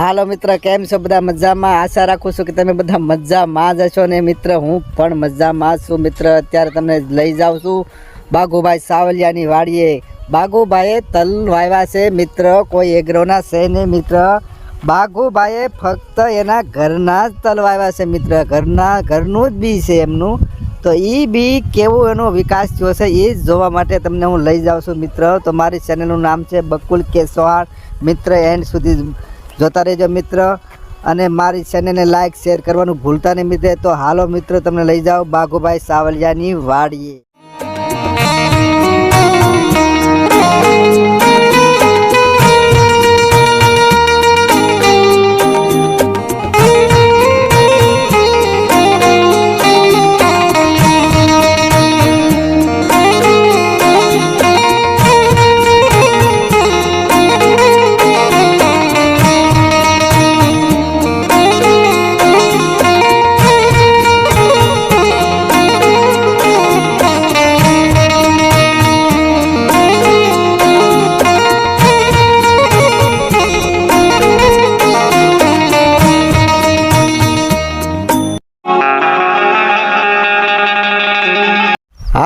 હાલો મિત્ર, કેમ છો? બધા મજામાં? આશા રાખું છું કે તમે બધા મજામાં જ હશો ને મિત્ર, હું પણ મજામાં છું મિત્ર. અત્યારે તમને લઈ જાઉં છું બાગુભાઈ સાવલિયાની વાડીએ. બાગુભાઈએ તલ વાવ્યા છે મિત્ર, કોઈ એગ્રોના છે નહીં મિત્ર? બાગુભાઈએ ફક્ત એના ઘરના જ તલ વાવ્યા છે મિત્ર. ઘરના, ઘરનું જ બી છે એમનું. તો એ બી કેવો એનો વિકાસ થયો છે એ જોવા માટે તમને હું લઈ જાઉં છું મિત્ર. તો મારી ચેનલનું નામ છે બકુલ કેસવાળ મિત્ર એન્ડ સુધી જોતા રહેજો મિત્ર. અને મારી ચેનલને લાઈક, શેર કરવાનું ભૂલતા નહીં મિત્ર. તો હાલો મિત્ર, તમને લઈ જાઓ બાગુભાઈ સાવલિયાની વાડીએ.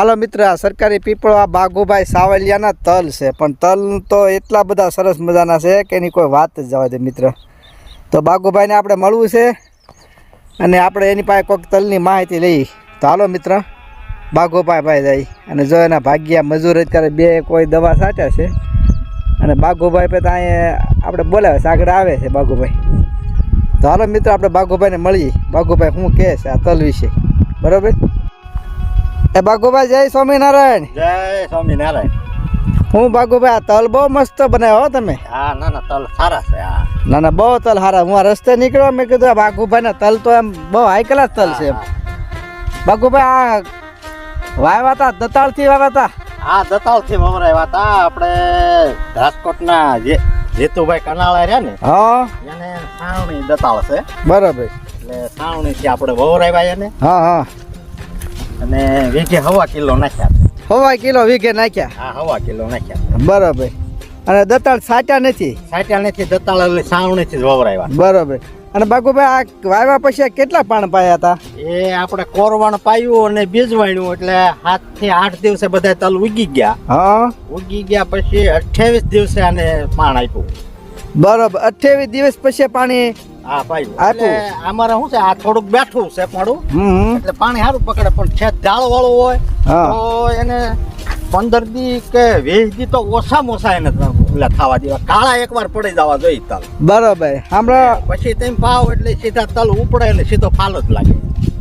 હાલો મિત્ર, આ સરકારી પીપળો, આ બાગુભાઈ સાવલિયાના તલ છે. પણ તલ તો એટલા બધા સરસ મજાના છે કે એની કોઈ વાત જ જવા દે મિત્ર. તો બાગુભાઈને આપણે મળવું છે અને આપણે એની પાસે કોઈક તલની માહિતી લઈ. તો હાલો મિત્ર, બાગુભાઈ ભાઈ જાય અને જો એના ભાગ્યા મજૂર અત્યારે બે કોઈ દવા સાચા છે. અને બાગુભાઈ પછી અહીંયા આપણે બોલાવે છે, આગળ આવે છે બાગુભાઈ. તો હાલો મિત્ર, આપણે બાગુભાઈને મળીએ. બાગુભાઈ, શું કહે છે આ તલ વિશે? બરોબર? એ બાગુભાઈ જય સ્વામિનારાયણ. જય સ્વામિનારાયણ. હું બાગુભાઈ આ તલ બહુ મસ્ત બનાવ્યો હો તમે. હા ના ના તલ સારા છે હા. ના ના બહુ તલ સારા. હું આ રસ્તે નીકળ્યો મેં કીધું આ બાગુભાઈના તલ તો એમ બહુ હાઈ ક્લાસ તલ છે બાગુભાઈ આ વાવ્યા હતા દતાળથી વાવ્યા હતા આ દતાળથી વવરાવ્યા હતા આપણે રાજકોટના જે જેતુભાઈ કનાળા રહ્યા ને હા. એને સાવણી દતાળ છે. બરાબર. એટલે સાવણી થી આપણે વવરાવ્યા એને. હા હા. અને વીઘે હવા કિલો નાખ્યા હવા કિલો વીઘે નાખ્યા? હા હવા કિલો નાખ્યા બરાબર. અને દતાળ સાચા નથી? સાચા નથી દતાળ એટલે સાવણી થી જ વવરાવ્યા બરાબર. અને બાકુભાઈ આ વાવ્યા પછી કેટલા પાણ પાયા હતા? એ આપણે કોરવાણ પાયું અને બીજ વાણ્યું એટલે સાતથી આઠ દિવસે બધા તલ ઉગી ગયા. હા. ઉગી ગયા પછી અઠ્યાવીસ દિવસે આને પાણ આપ્યું. બરાબર. અઠ્યાવીસ દિવસ પછી પાણી. અમારે શું છે આ થોડુંક બેઠું છે પડું. એટલે પાણી સારું પકડે પણ છે ઢાળ વાળું હોય. તો એને પંદર દી કે વીસ દી તો ઓછામાં ઓછા એને થવા દેવા. કાળા એકવાર પડી જવા જોઈએ તલ. બરાબર. હમણાં પછી તેમ પાવ એટલે સીધા તલ ઉપડે એટલે સીધો ફાલ જ લાગે.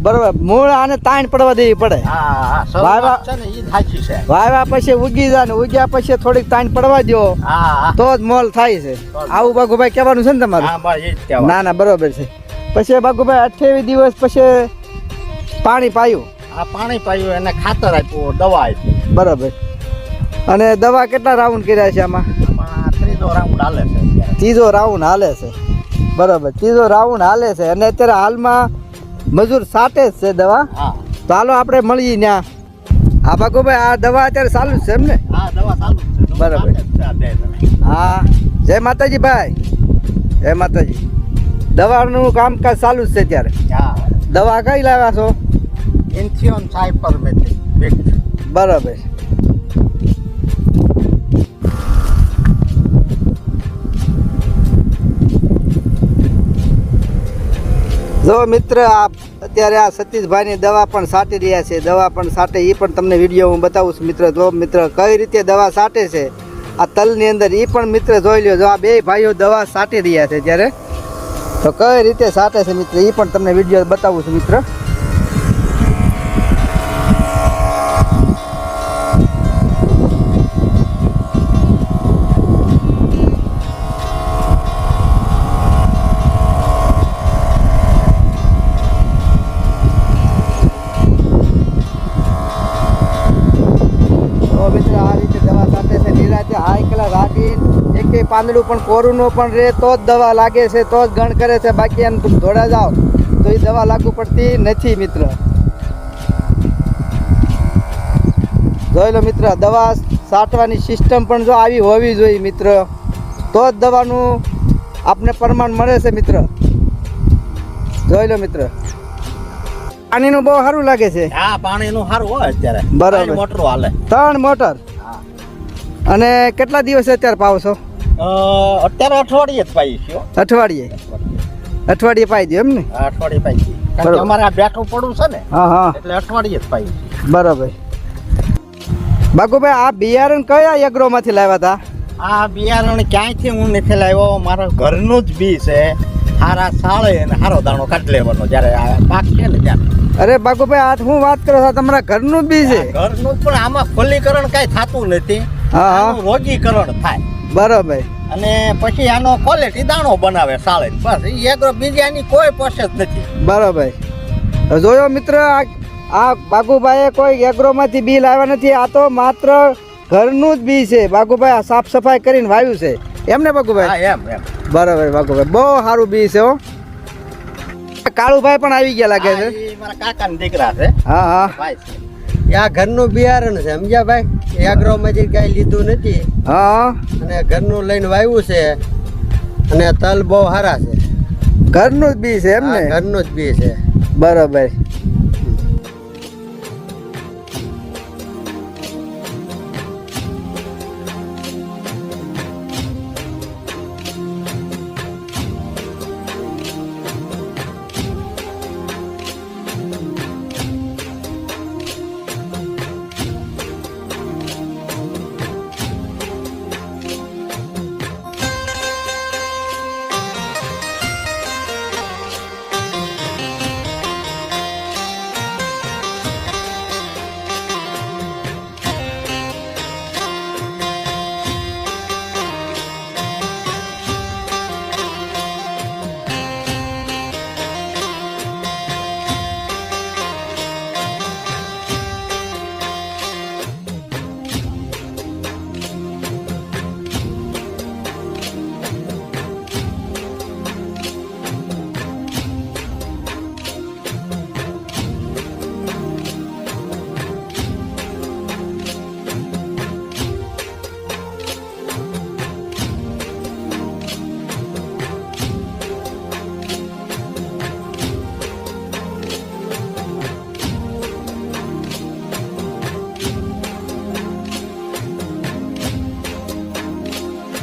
બરાબર. મૂળ આને તાણ પડવા દેવી પડે. હા હા વાવા. શરૂઆત છે ને એ સાચી છે. વાવ્યા પછી ઉગી જાય ને ઉગ્યા પછી થોડીક તાણ પડવા દો હા હા. તો જ મોલ થાય છે. આવું બાગુભાઈ કહેવાનું છે ને તમારું? હા ના ના બરોબર છે. પછી બાગુભાઈ અઠ્યાવીસ દિવસ પછી પાણી પાયું. આ પાણી પાયું એને ખાતર આપ્યું દવા આપી બરોબર. અને દવા કેટલા રાઉન્ડ કર્યા છે આમાં? આમાં ત્રીજો રાઉન્ડ હાલે છે ત્રીજો રાઉન્ડ હાલે છે. બરાબર. ત્રીજો રાઉન્ડ હાલે છે. અને અત્યારે હાલમાં મજૂર સાથે જ છે દવા. હા. તો હાલો આપણે મળીએ ત્યાં હા ભાગુભાઈ આ દવા અત્યારે ચાલુ છે એમ ને હા દવા ચાલુ છે. બરાબર. ચાલે. હા. જય માતાજી ભાઈ. જય માતાજી. દવાનું કામકાજ ચાલુ જ છે ત્યારે હા. દવા કઈ લાવ્યા છો? ઇન્થિયોન સાયપર મેથી બરાબર. જો મિત્ર આ અત્યારે આ સતીશભાઈની દવા પણ સાટી રહ્યા છે. દવા પણ સાટે એ પણ તમને વીડિયો હું બતાવું છું મિત્ર. જો મિત્ર, કઈ રીતે દવા સાટે છે? આ તલની અંદર એ પણ મિત્ર જોઈ લ્યો. જો આ બે ભાઈઓ દવા સાટી રહ્યા છે જ્યારે તો કઈ રીતે સાટે છે મિત્ર? એ પણ તમને વીડિયો બતાવું છું મિત્ર. પાંદડું પણ કોરું નો પણ રહે તો જ દવા લાગે છે તો જ ગણ કરે છે. બાકી એમ તું ધોડા જાઓ તો એ દવા લાગુ પડતી નથી મિત્ર. જોઈ લો મિત્ર દવા છાંટવાની સિસ્ટમ પણ જો આવી હોવી જોઈએ મિત્ર તો જ દવાનું આપને પ્રમાણ મળે છે મિત્ર. જોઈ લો મિત્ર. પાણીનું બહુ સારું લાગે છે. હા પાણીનું સારું હોય અત્યારે. બરાબર. પાણી હાલે. ત્રણ મોટર. અને કેટલા દિવસે અત્યારે પાવ છો અ, અત્યારે અઠવાડિયે જ પાઈ છે અઠવાડિયે? અઠવાડિયે પાઈ દો એમ ને? અઠવાડિયે પાઈ છે કારણ કે અમારે આ બેઠું પડવું છે ને હા હા. એટલે અઠવાડિયે જ પાઈ બરાબર. બાગુભાઈ આ બિયારણ કયા એગ્રોમાંથી લાવ્યા હતા? આ બિયારણ ક્યાંયથી હું નથી લાવ્યો? મારા ઘરનું જ બી છે. સારા સાળે અને સારો દાણો કાઢી લેવાનો જ્યારે આ પાક છે ને ત્યારે. અરે બાગુભાઈ આ હું વાત કરો છો તમારા ઘરનું બી છે? ઘરનું પણ આમાં ફલીકરણ કાંઈ થતું નથી. રોગીકરણ થાય. બરાબર. અને પછી આનો ક્વોલિટી દાણો બનાવે સાળે બસ એ એગ્રો બીજી આની કોઈ પ્રોસેસ નથી. બરાબર. જોયો મિત્ર આ આ બાગુભાઈએ કોઈ એગ્રોમાંથી બી લાવ્યા નથી. આ તો માત્ર ઘરનું જ બી છે. બાગુભાઈ આ સાફ સફાઈ કરીને વાવ્યું છે. એમ ને બાગુભાઈ? એમ એમ. બરાબર બાગુભાઈ. બહુ સારું બી છે હો. કાળુભાઈ પણ આવી ગયા લાગે છે. મારા કાકાના દીકરા છે. હા હા. આ ઘરનું બિયારણ છે સમજ્યા ભાઈ એગ્રોમાંથી કાંઈ લીધું નથી. હા. અને ઘરનું લઈને વાવ્યું છે અને તલ બહુ સારા છે. ઘરનું જ બી છે એમ ને? ઘરનું જ બી છે. બરાબર.